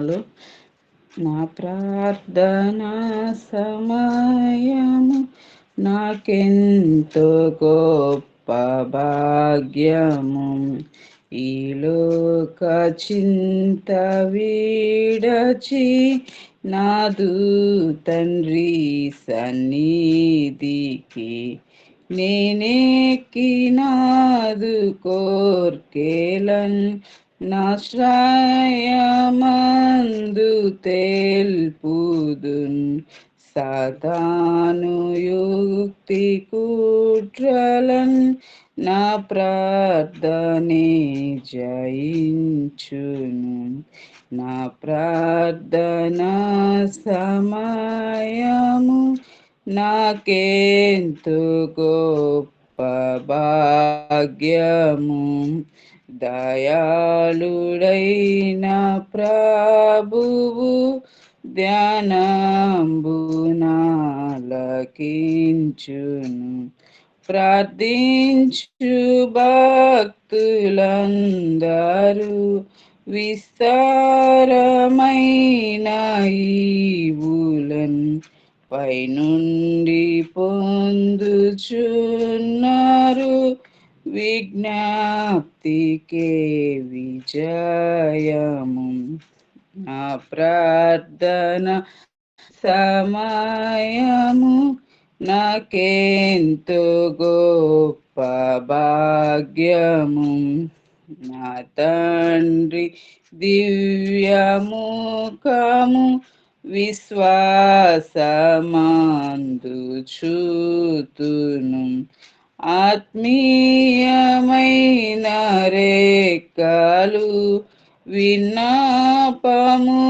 Hello. నా ప్రార్థన సమయము నాకెంతో గొప్ప భాగ్యము. ఈ లోక చింత వీడచి నాదు తండ్రి సన్నిధికి నేనెక్కినాదు కోర్కేలన్ నాశ్రయమందు తెల్పుదున్ సాతాను యుక్తి కుట్రలన్ నా ప్రార్థనే జయించును. నా ప్రార్థన సమయము నాకెంతో గొప్ప భాగ్యము. దయాళుడైన ప్రభువు ధ్యానంబునాలకించును. ప్రార్థించు భక్తులందరూ విస్తారమైన ఈవులన్ పైనుండి పొందుచున్నారు. విజ్ఞాప్తికే విజయము నా ప్రార్థన సమయము నాకెంతో గొప్ప భాగ్యము నా తండ్రి దివ్యముఖము విశ్వాసమందు చూతును ఆత్మీయమైన రేఖలు విన్నపము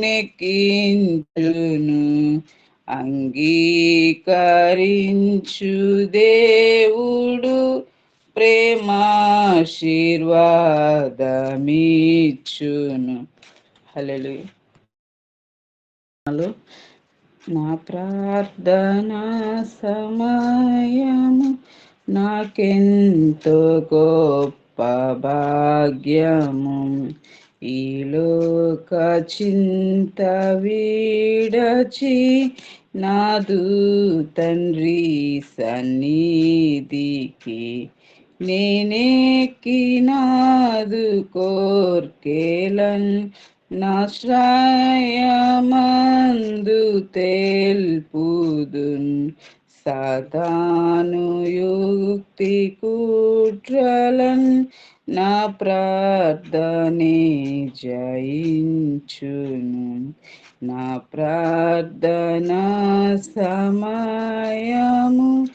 నెక్కించును అంగీకరించు దేవుడు ప్రేమాశీర్వాదమిచ్చును. హలో నా ప్రార్థన సమయము నాకెంతో గొప్ప భాగ్యము. ఈ లోక చింత వీడచి నాదు తండ్రి సన్నిధికి నేనెక్కినాదు కోర్కేలన్ నాశ్రయమందు తెల్పుదున్ సాతాను యుక్తి కుట్రలన్ నా ప్రార్థనే జయించును. నా ప్రార్థన సమయము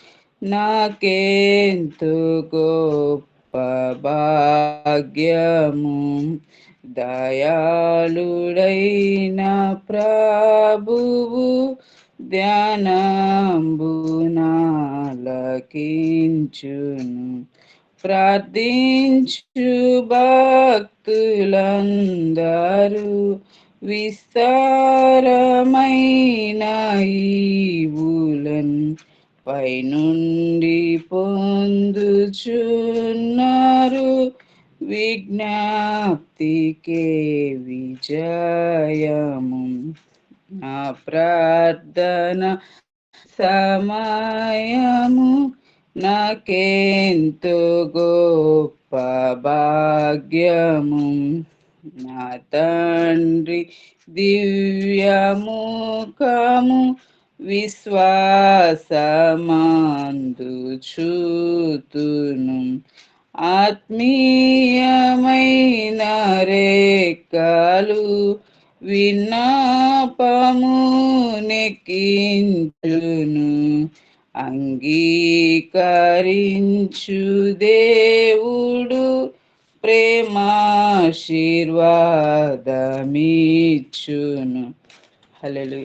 నాకెంతో గొప్ప భాగ్యము. దయాళుడైన ప్రభువు ధ్యానంబునాలకించును. ప్రార్థించు భక్తులందరూ విస్తారమైన ఈవులన్ పైనుండి పొందుచున్నారు. విజ్ఞప్తికే విజయము నా ప్రార్థన సమయము నాకెంతో గొప్ప భాగ్యము నా తండ్రి దివ్యముఖము విశ్వాసమందు చూతును ఆత్మీయమైన రేఖలు విన్నపము నెక్కించును అంగీకరించు దేవుడు ప్రేమాశీర్వాదమిచ్చును. హలో